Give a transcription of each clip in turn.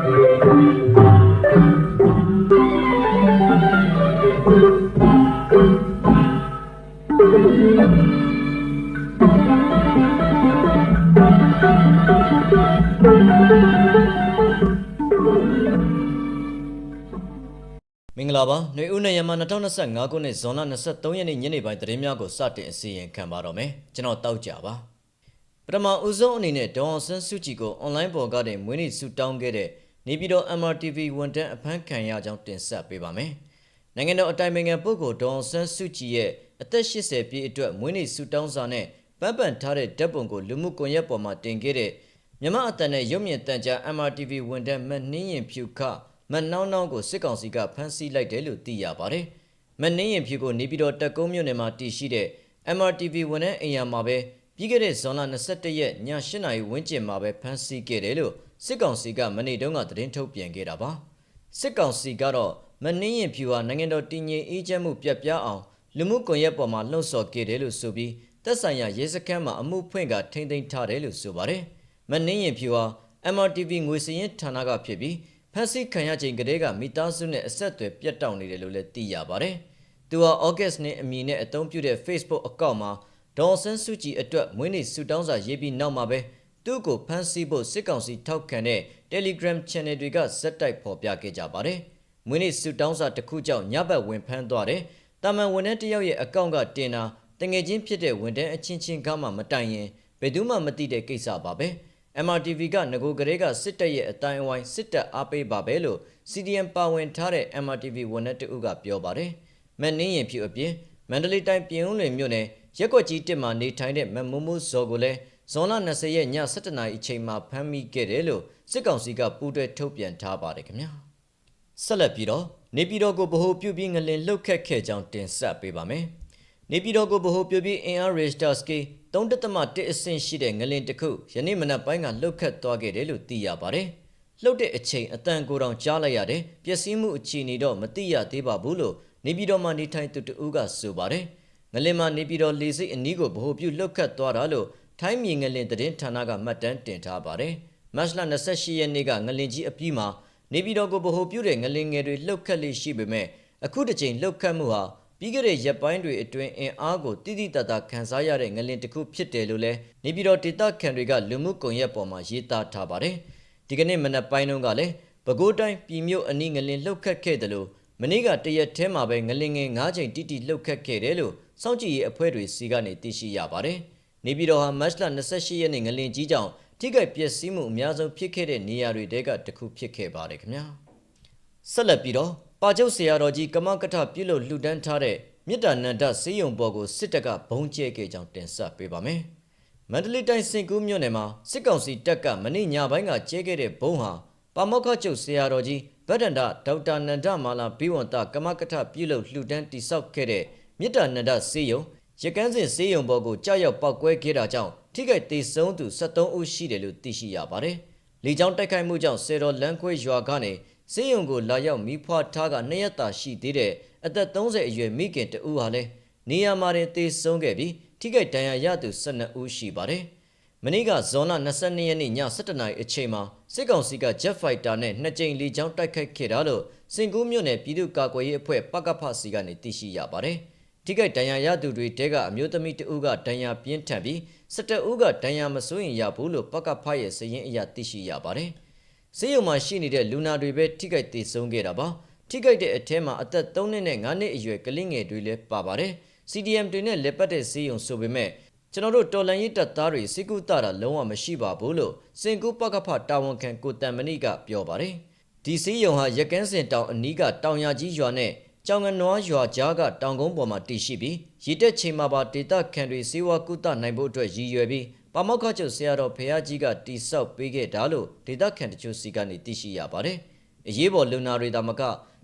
မင်္ဂလာပါຫນွေဦးနဲ့ရမ2025ခုနှစ်ဇွန်လ23ရက်နေ့ညနေပိုင်းသတင်းများကိုစတင်အစီရင်ခံပါတော့မယ်ကျွန်တော်တောက်ကြပါပထမဦးဆုံးအနေနဲ့ဒေါ်အောင်ဆန်းစုကြည်ကိုအွန်လိုင်းပေါ်ကနေမွေးနေ့ဆုတောင်းခဲ့တဲ့ နေပြည်တော် MRTV ဝန်တန်းအဖမ်းခံရကြောင်းတင်ဆက်ပေးပါမယ်နိုင်ငံတော်အတိုင်ပင်ခံပုဂ္ဂိုလ်ဒေါ်အောင်ဆန်းစုကြည်ရဲ့အသက်80ပြည့်အတွက်မွေးနေ့ဆုတောင်းစာနဲ့ပန်းပန်ထားတဲ့ဓာတ်ပုံကိုလူမှုကွန်ရက်ပေါ်မှာတင်ခဲ့တဲ့မြမအတန်နဲ့ရုပ်မြင်တန်ကြား MRTV ဝန်တန်းမနှင်းရင်ဖြူခမနှောင်းနှောင်းကိုစစ်ကောင်စီကဖမ်းဆီးလိုက်တယ်လို့သိရပါတယ်။မနှင်းရင်ဖြူကိုနေပြည်တော်တက်ကုန်းမြို့နယ်မှာတည်ရှိတဲ့ MRTV ဝန်ထမ်းအိမ်ယာမှာပဲ ပြီးခဲ့တဲ့ဇွန်လ22ရက်ည8နာရီဝန်းကျင်မှာပဲဖမ်းဆီးခဲ့တယ်လို့စစ်ကောင်စီကမနေ့တုန်းကသတင်းထုတ်ပြန်ခဲ့တာပါ။စစ်ကောင်စီကတော့မနှင်းရင်ဖြူဟာနိုင်ငံတော်တည်ငြိမ်အေးချမ်းမှုပြတ်ပြားအောင်လူမှုကွန်ရက်ပေါ်မှာလှုံ့ဆော်ခဲ့တယ်လို့ဆိုပြီးတပ်ဆိုင်ရာရဲစခန်းမှာအမှုဖွင့်ကထိမ့်သိမ်းထားတယ်လို့ဆိုပါတယ်။မနှင်းရင်ဖြူဟာ MRTV ငွေစည်ရင်ဌာနကဖြစ်ပြီးဖက်စစ်ခံရချိန်ကလေးကမိသားစုနဲ့အဆက်အသွယ်ပြတ်တောက်နေတယ်လို့လည်းသိရပါတယ်။သူဟာဩဂတ်စ်နဲ့အမီနဲ့အသုံးပြုတဲ့ Facebook အကောင့်မှာ ဒေါ်ဆန်းစုကြည်အတွက်မွေးနေ့ဆုတောင်းစာရေးပြီးနောက်မှာပဲသူ့ကိုဖမ်းဆီးဖို့စစ်ကောင်စီထောက်ခံတဲ့ Telegram Channel တွေကဇက်တိုက်ဖော်ပြခဲ့ကြပါတယ်။မွေးနေ့ဆုတောင်းစာတစ်ခုကြောင့်ညဘက်ဝင်ဖမ်းသွားတယ်။တာမန်ဝန်ထမ်းတစ်ယောက်ရဲ့အကောင့်ကတင်တာတငယ်ချင်းဖြစ်တဲ့ဝန်ထမ်းအချင်းချင်းကမှမတိုင်ရင်ဘယ်သူမှမသိတဲ့ကိစ္စပါပဲ။ MRTV ကငကိုကလေးကစစ်တပ်ရဲ့အတိုင်းအဝိုင်းစစ်တပ်အားပေးပါပဲလို့ CDM ပါဝင်ထားတဲ့ MRTV ဝန်ထမ်းတဦးကပြောပါတယ်။မန်နင်းရင်ဖြူအပြင်မန္တလေးတိုင်းပြည်ဦးလွင်မြို့နယ် ရက်ကွက်ကြီးတစ်မှာနေထိုင်တဲ့မမိုးမိုးဇော်ကိုလည်းဇွန်လ20ရက်ည7:00နာရီအချိန်မှာဖမ်းမိခဲ့တယ်လို့စစ်ကောင်စီကပူးတွဲထုတ်ပြန်ထားပါတယ်ခင်ဗျာ။ဆက်လက်ပြီးတော့နေပြည်တော်ကိုဗဟိုပြုပြီးငလင်လှုပ်ခတ်ခဲ့ကြောင်းတင်ဆက်ပေးပါမယ်။နေပြည်တော်ကိုဗဟိုပြုပြီးအင်အား Richter scale 3.1အဆင့်ရှိတဲ့ငလင်တစ်ခုယနေ့မနက်ပိုင်းကလှုပ်ခတ်သွားခဲ့တယ်လို့သိရပါတယ်။လှုပ်တဲ့အချိန်အတန်ကိုယ်တောင်ကြားလိုက်ရတယ်။ပျက်စီးမှုအခြေအနေတော့မသိရသေးပါဘူးလို့နေပြည်တော်မှာနေထိုင်သူတဦးကဆိုပါတယ်။ ငလင်မှာနေပြည်တော်လေဆိပ်အနီးကိုဗဟိုပြုလှုပ်ခတ်သွားတာလို့ထိုင်းမြေငလင်သတင်းဌာနကမှတ်တမ်းတင်ထားပါတယ်။မတ်လ28ရက်နေ့ကငလင်ကြီးအပြီးမှာနေပြည်တော်ကိုဗဟိုပြုတဲ့ငလင်ငယ်တွေလှုပ်ခတ်လေးရှိပေမဲ့အခုတစ်ချိန်လှုပ်ခတ်မှုဟာပြီးခဲ့တဲ့ရက်ပိုင်းတွေအတွင်းအင်အားကိုတိတိတတ်တာခန်းစားရတဲ့ငလင်တစ်ခုဖြစ်တယ်လို့လည်းနေပြည်တော်ဒေသခံတွေကလူမှုကွန်ရက်ပေါ်မှာရေးသားထားပါတယ်။ဒီကနေ့မနက်ပိုင်းတုန်းကလည်းပဲခူးတိုင်းပြည်မြို့အနီးငလင်လှုပ်ခတ်ခဲ့တယ်လို့မနေ့ကတရက်ထဲမှာပဲငလင်ငယ်၅ချိန်တိတိလှုပ်ခတ်ခဲ့တယ်လို့ စောင့်ကြည့်ရေးအဖွဲ့တွေစီကနေသိရှိရပါတယ်။နေပြည်တော်ဟာမတ်လ28ရက်နေ့ငလင်ကြီးကြောင့်ထိခိုက်ပျက်စီးမှုအများဆုံးဖြစ်ခဲ့တဲ့နေရာတွေတဲကတစ်ခုဖြစ်ခဲ့ပါတယ်ခင်ဗျာ။ဆက်လက်ပြီးတော့ပါကျုပ်ဆရာတော်ကြီးကမကထပြုလို့လှူဒန်းထားတဲ့မြစ်တာနန္ဒစေယုံပေါ်ကိုစစ်တပ်ကဘုံကျဲခဲ့ကြောင်းတင်ဆက်ပေးပါမယ်။မန္တလေးတိုင်းစင်ကူးမြို့နယ်မှာစစ်ကောင်စီတပ်ကမနေ့ညပိုင်းကကျဲခဲ့တဲ့ဘုံဟာပါမောက္ခချုပ်ဆရာတော်ကြီးဗဒ္ဒန္တဒေါက်တာနန္ဒမာလာဘိဝန္တကမကထပြုလို့လှူဒန်းတိဆောက်ခဲ့တဲ့ မြစ်တာနန္ဒစေယုံရကန်းစင်စေယုံပေါ်ကိုကြောက်ရောက်ပောက်ကွဲခဲ့တာကြောင့်ထိခိုက်ဒေဆုံးသူ73ဦးရှိတယ်လို့သိရှိရပါတယ်။လေကြောင်းတိုက်ခိုက်မှုကြောင့်စေတော်လန်းခွေရွာကနေစေယုံကိုလာရောက်မိဖွာထားကနှစ်ရက်တာရှိသေးတဲ့အသက်30အရွယ်မိခင်တဦးဟာလည်းနေရာမှာတင်သေဆုံးခဲ့ပြီးထိခိုက်ဒဏ်ရာရသူ12ဦးရှိပါတယ်။မနေ့ကဇွန်လ22ရက်နေ့ည7:00နာရီအချိန်မှာစစ်ကောင်စီက Jet Fighter နဲ့နှစ်ကြိမ်လေကြောင်းတိုက်ခိုက်ခဲ့တာလို့စင်ကူးမြို့နယ်ပြည်သူ့ကာကွယ်ရေးအဖွဲ့ပကဖစီကနေသိရှိရပါတယ်။ ထိခိုက်ဒဏ်ရာရသူတွေတဲကအမျိုးသမီးတဦးကဒဏ်ရာပြင်းထန်ပြီး17ဦးကဒဏ်ရာမစိုးရင်ရဘူးလို့ပကဖရဲ့စရင်အရာသိရှိရပါတယ်။စေယုံမှာရှိနေတဲ့လူနာတွေပဲထိခိုက်သေးဆုံးခဲ့တာပါ။ထိခိုက်တဲ့အထဲမှာအသက်3နှစ်နဲ့9နှစ်အရွယ်ကလေးငယ်တွေလည်းပါပါတယ်။ CDM တွေနဲ့လက်ပတ်တဲ့စေယုံဆိုပေမဲ့ကျွန်တော်တို့တော်လန်ရေးတပ်သားတွေစိကုတတာလုံးဝမရှိပါဘူးလို့စင်ကူပကဖတာဝန်ခံကိုတန်မဏိကပြောပါတယ်။ဒီစေယုံဟာရကန်းစင်တောင်အနီးကတောင်ရကြီးရွာနဲ့ ကြောင်ငနွားရွာကြားကတောင်ကုန်းပေါ်မှာတည်ရှိပြီးရည်တက်ချိန်မှာပါဒေတာခန်တွေစေဝါကုသနိုင်ဖို့အတွက်ရည်ရွယ်ပြီးပါမောက္ခချုပ်ဆရာတော်ဖရာကြီးကတိဆောက်ပေးခဲ့တာလို့ဒေတာခန်တချို့စီကနေသိရှိရပါတယ်။အရေးပေါ်လူနာတွေဒါမက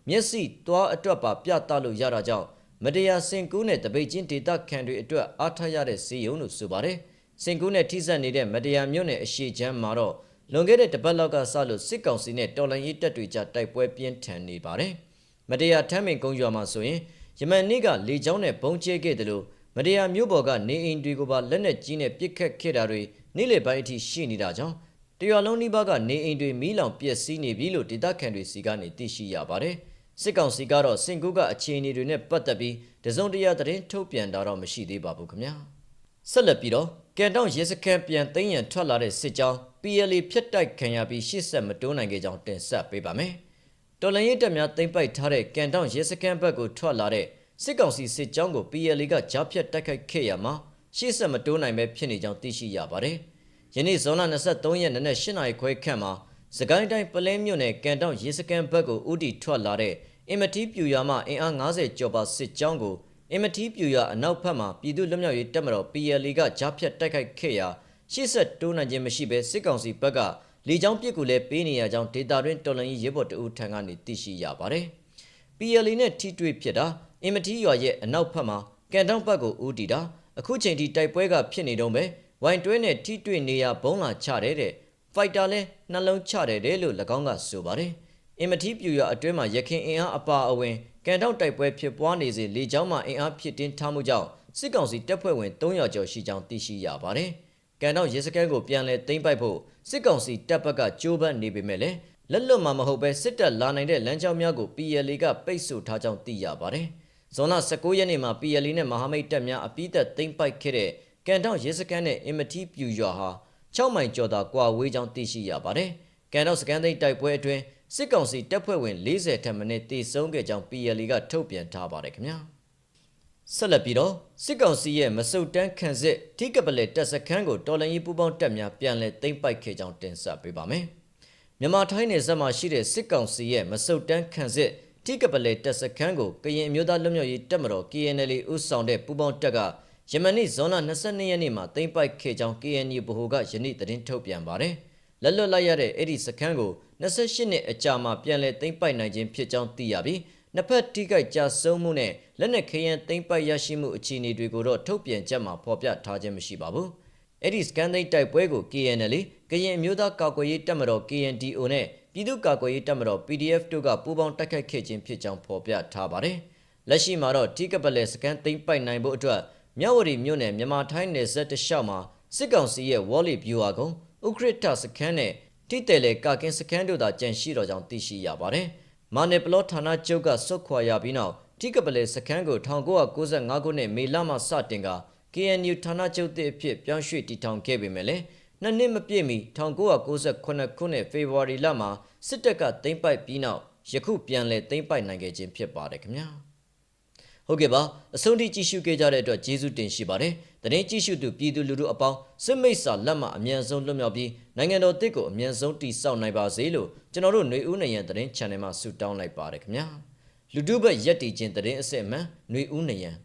မျက်စိသွားအတွက်ပါပြသလို့ရတာကြောင့်မတရားစင်ကူးနဲ့တပိတ်ချင်းဒေတာခန်တွေအတွက်အားထားရတဲ့စီယုံလို့ဆိုပါတယ်။စင်ကူးနဲ့ထိစပ်နေတဲ့မတရားမြို့နယ်အရှိချမ်းမှာတော့လွန်ခဲ့တဲ့တပတ်လောက်ကစလို့စစ်ကောင်စီနဲ့တော်လှန်ရေးတပ်တွေကြားတိုက်ပွဲပြင်းထန်နေပါတယ်။ မတရားထမ်းပင်ကုန်းရွာမှာဆိုရင်ယမန်နေ့ကလေကြောင်းနဲ့ဘုံကျဲခဲ့တယ်လို့မတရားမျိုးပေါ်ကနေအိမ်တွေကိုပါလက်နက်ကြီးနဲ့ပစ်ခတ်ခဲ့တာတွေနေ့လယ်ပိုင်းအထိရှိနေတာကြောင့်တရွာလုံးနီးပါးကနေအိမ်တွေမီးလောင်ပျက်စီးနေပြီလို့ဒေသခံတွေစီကနေသိရှိရပါတယ်။စစ်ကောင်စီကတော့စင်ကူကအခြေအနေတွေနဲ့ပတ်သက်ပြီးတစုံတရာသတင်းထုတ်ပြန်တာတော့မရှိသေးပါဘူးခင်ဗျာ။ဆက်လက်ပြီးတော့ကန်တောင်ရဲစခန်းပြန်သိမ်းရန်ထွက်လာတဲ့စစ်ကြောင်း PLA ဖျက်တိုက်ခံရပြီးရှေ့ဆက်မတိုးနိုင်ခဲ့ကြောင်းတင်ဆက်ပေးပါမယ်။ တော်လန်ရေးတပ်များသိမ်းပိုက်ထားတဲ့ကန်တောင်ရဲစခန်းဘက်ကိုထွက်လာတဲ့စစ်ကောင်စီစစ်ကြောင်းကို PLA ကကြားဖြတ်တိုက်ခိုက်ခဲ့ရမှာရှေ့ဆက်မတိုးနိုင်ပဲဖြစ်နေကြောင်းသိရှိရပါတယ်။ယနေ့ဇွန်လ23ရက်နေ့နဲ့8နာရီခွဲခန့်မှာစကိုင်းတိုင်းပလဲမြို့နယ်ကန်တောင်ရဲစခန်းဘက်ကိုဥတီထွက်လာတဲ့အင်မတီပြူရွာမှအင်အား90ကျော်ပါစစ်ကြောင်းကိုအင်မတီပြူရွာအနောက်ဘက်မှာပြည်သူ့လွတ်မြောက်ရေးတပ်မတော် PLA ကကြားဖြတ်တိုက်ခိုက်ခဲ့ရာရှေ့ဆက်တိုးနိုင်ခြင်းမရှိဘဲစစ်ကောင်စီဘက်က လေကြောင်းပစ်ကူလည်းပေးနေရကြောင်းဒေတာတွင်တော်လန်ရေးရဲဘော်တအူထံကနေသိရှိရပါတယ်။ PLA နဲ့ထိတွေ့ဖြစ်တာအင်မတီရွာရဲ့အနောက်ဘက်မှာကန်တောင်ဘက်ကိုဦးတည်တာအခုချိန်ထိတိုက်ပွဲကဖြစ်နေတော့ပဲဝိုင်တွဲနဲ့ထိတွေ့နေရဘုံလာချတဲ့တဲ့ဖိုက်တာလဲနှလုံးချတယ်တဲ့လို့၎င်းကဆိုပါတယ်အင်မတီပြူရအတွင်းမှာရခင်အင်အားအပါအဝင်ကန်တောက်တိုက်ပွဲဖြစ်ပွားနေစေလေကြောင်းမှာအင်အားဖြစ်တင်းထားမှုကြောင့်စစ်ကောင်စီတပ်ဖွဲ့ဝင်300ကျော်ရှိကြောင်းသိရှိရပါတယ် ကန်တောက်ရဲစခန်းကိုပြန်လည်သိမ်းပိုက်ဖို့စစ်ကောင်စီတပ်ဘက်ကကြိုးပမ်းနေပေမဲ့လည်းလက်လွတ်မှာမဟုတ်ပဲစစ်တပ်လာနိုင်တဲ့လမ်းကြောင်းများကို PLA ကပိတ်ဆို့ထားကြောင်းသိရပါတယ်ဇွန်လ19ရက်နေ့မှာ PLA နဲ့မဟာမိတ်တပ်များအပိသက်သိမ်းပိုက်ခဲ့တဲ့ကန်တောက်ရဲစခန်းနဲ့အင်မတီပြူရွာဟာ6မိုင်ကျော်သာကွာဝေးကြောင်းသိရှိရပါတယ်။ကန်တော့စကန်သိန်းတိုက်ပွဲအတွင်းစစ်ကောင်စီတပ်ဖွဲ့ဝင်40ထက်မနည်းတေဆုံးခဲ့ကြောင်း PLA ကထုတ်ပြန်ထားပါတယ်ခင်ဗျာ။ ဆက်လက်ပြီးတော့စစ်ကောင်စီရဲ့မစုတ်တန်းခံစစ်ထိကပလက်တပ်စခန်းကိုတော်လန်ရေးပူးပေါင်းတပ်များပြန်လည်သိမ်းပိုက်ခဲ့ကြောင်းတင်ဆက်ပေးပါမယ်။မြန်မာထိုင်းနယ်စပ်မှာရှိတဲ့စစ်ကောင်စီရဲ့မစုတ်တန်းခံစစ်ထိကပလက်တပ်စခန်းကိုကရင်အမျိုးသားလွတ်မြောက်ရေးတပ်မတော် KNL ဦးဆောင်တဲ့ပူးပေါင်းတပ်ကယမန်နေ့ဇွန်လ22ရက်နေ့မှာသိမ်းပိုက်ခဲ့ကြောင်း KNU ဗဟိုကယနေ့သတင်းထုတ်ပြန်ပါတယ်။လက်လွတ်လိုက်ရတဲ့အဲ့ဒီစခန်းကို28နှစ်အကြာမှာပြန်လည်သိမ်းပိုက်နိုင်ခြင်းဖြစ်ကြောင်းသိရပြီး နှစ်ဖက်ထိခိုက်ကြဆုံးမှုနဲ့လက်နက်ခဲယမ်းသိမ်းပိုက်ရရှိမှုအခြေအနေတွေကိုတော့ထုတ်ပြန်ချက်မှာဖော်ပြထားခြင်းမရှိပါဘူး။အဲ့ဒီစကန်သိမ်းတိုက်ပွဲကို KNL ကရင်အမျိုးသားကာကွယ်ရေးတပ်မတော် KNDO နဲ့ပြည်သူ့ကာကွယ်ရေးတပ်မတော် PDF တို့ကပူးပေါင်းတိုက်ခိုက်ခဲ့ခြင်းဖြစ်ကြောင်းဖော်ပြထားပါတယ်။လက်ရှိမှာတော့ထိကပလက်စကန်သိမ်းပိုက်နိုင်ဖို့အတွက်မြဝတီမြို့နယ်မြန်မာထိုင်းနယ်စပ်တလျှောက်မှာစစ်ကောင်စီရဲ့ဝေါ်လီဗျူဟာကုန်းဥခရစ်တစခန်းနဲ့တိတဲလေကာကင်စခန်းတို့သာကြန့်ရှိတော်ကြောင်းသိရှိရပါတယ်။ မာနယ်ပလော့ဌာနချုပ်ကစွတ်ခွာရပြီးနောက်တိကပလေစခန်းကို1995ခုနှစ်မေလမှစတင်က KNU ဌာနချုပ်သစ်အဖြစ်ပြောင်းရွှေ့တည်ထောင်ခဲ့ပေမဲ့လည်းနှစ်နှစ်မပြည့်မီ1998ခုနှစ်ဖေဖော်ဝါရီလမှာစစ်တပ်ကသိမ်းပိုက်ပြီးနောက်ယခုပြန်လည်သိမ်းပိုက်နိုင်ခဲ့ခြင်းဖြစ်ပါတယ်ခင်ဗျာ။ ဟုတ်ကဲ့ပါအဆုံးထိကြည့်ရှုခဲ့ကြတဲ့အတွက်ကျေးဇူးတင်ရှိပါတယ်တရင်ကြည့်ရှုသူပြည်သူလူထုအပေါင်းစစ်မိတ်စာလက်မှအမြန်ဆုံးလွတ်မြောက်ပြီးနိုင်ငံတော်တစ်ကိုအမြန်ဆုံးတည်ဆောက်နိုင်ပါစေလို့ကျွန်တော်တို့ຫນွေဦးနေရန်တရင် channel မှာဆုတောင်းလိုက်ပါတယ်ခင်ဗျာလူထုဘက်ရက်တည်ခြင်းတရင်အစစ်အမှန်ຫນွေဦးနေရန်